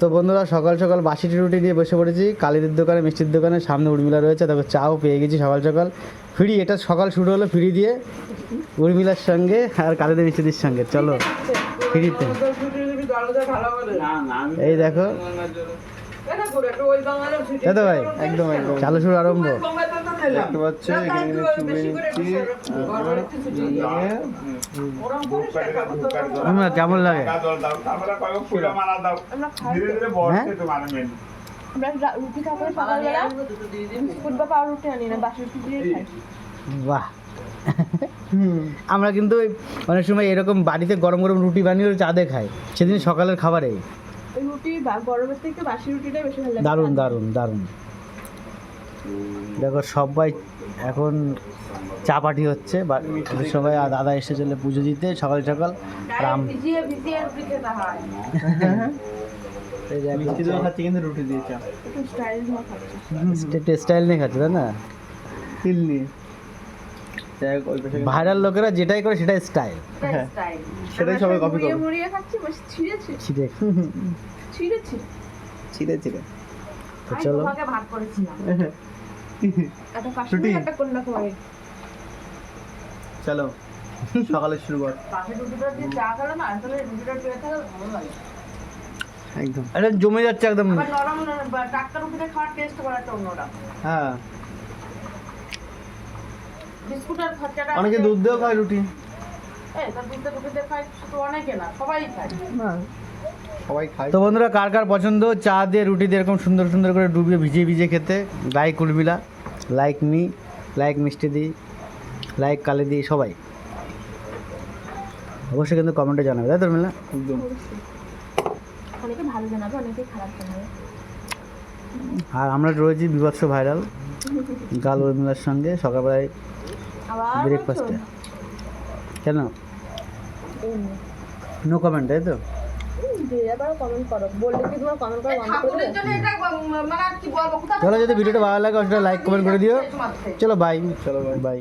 তো বন্ধুরা সকাল সকাল বাসি রুটি নিয়ে বসে পড়েছি। কালীদের দোকানে মিষ্টির দোকানে সামনে উর্মিলা রয়েছে। তারপর চাও পেয়ে গেছি সকাল সকাল। ফ্রি এটা সকাল শুরু হলো ফ্রি দিয়ে। উর্মিলার সঙ্গে আর কালীদের মিষ্টিদের সঙ্গে। চলো ফ্রিতে। এই দেখো। দাদা ভাই একদম একদম। চালু শুরু আরম্ভ। দেখতে পাচ্ছ এখানে চুমে নিচ্ছি কেমন লাগে? হ্যাঁ? আমরা রুটি খাব সকালবেলা? বিস্কুট পাউরুটি আনি না বাসি রুটি খাই। বাহ। আমরা কিন্তু ওই অনেক সময় এরকম বাড়িতে গরম গরম রুটি বানিয়ে চাঁদে খাই। সেদিন সকালের খাবারে রুটি বা- গরমের থেকে বাসি রুটিটাই বেশি ভালো লাগে। দারুণ দারুণ দারুণ। দেখো সবাই এখন চা পার্টি হচ্ছে বা সবাই আর দাদা এসে চলে পুজো দিতে সকাল সকাল। রাম হয় মিষ্টি দই খাচ্ছি কিন্তু রুটি দিয়ে চা। নিয়ে খাচ্ছে তাই না? তিল নিয়ে। ভাইরাল লোকেরা যেটাই করে সেটাই স্টাইল। হ্যাঁ। সেটাই সবাই কপি বাস ছিটে ছিঁড়ে। ছিঁড়ে। তো চলো। ভাগ করেছিলাম। কন্যাকুমারী চলো দিয়ে থাকলে ভালো লাগে। একদম। এটা জমে যাচ্ছে একদম। হ্যাঁ। অনেকে দুধ দিয়েও খায় রুটি। তার দুধটা খায় শুধু অনেকে না না সবাই খায়। তো বন্ধুরা কার কার পছন্দ? চা দিয়ে রুটি দিয়ে এরকম সুন্দর সুন্দর করে ডুবিয়ে ভিজিয়ে ভিজিয়ে খেতে। Like Urmila like me like মিষ্টি দি লাইক কালি দি সবাই। অবশ্যই কিন্তু কমেন্টে জানাবে তাই তো উর্মিলা একদম। অনেকে ভালো জানাবে অনেকে খারাপ জানাবে। আর আমরা রয়েছি বিভৎস ভাইরাল গাল উর্মিলার সঙ্গে সকালবেলায় ব্রেকফাস্টে কেন? নো কমেন্ট তাই তো? চলো যদি ভিডিওটা ভালো লাগে অবশ্যই লাইক কমেন্ট করে দিও। চলো বাই চলো. বাই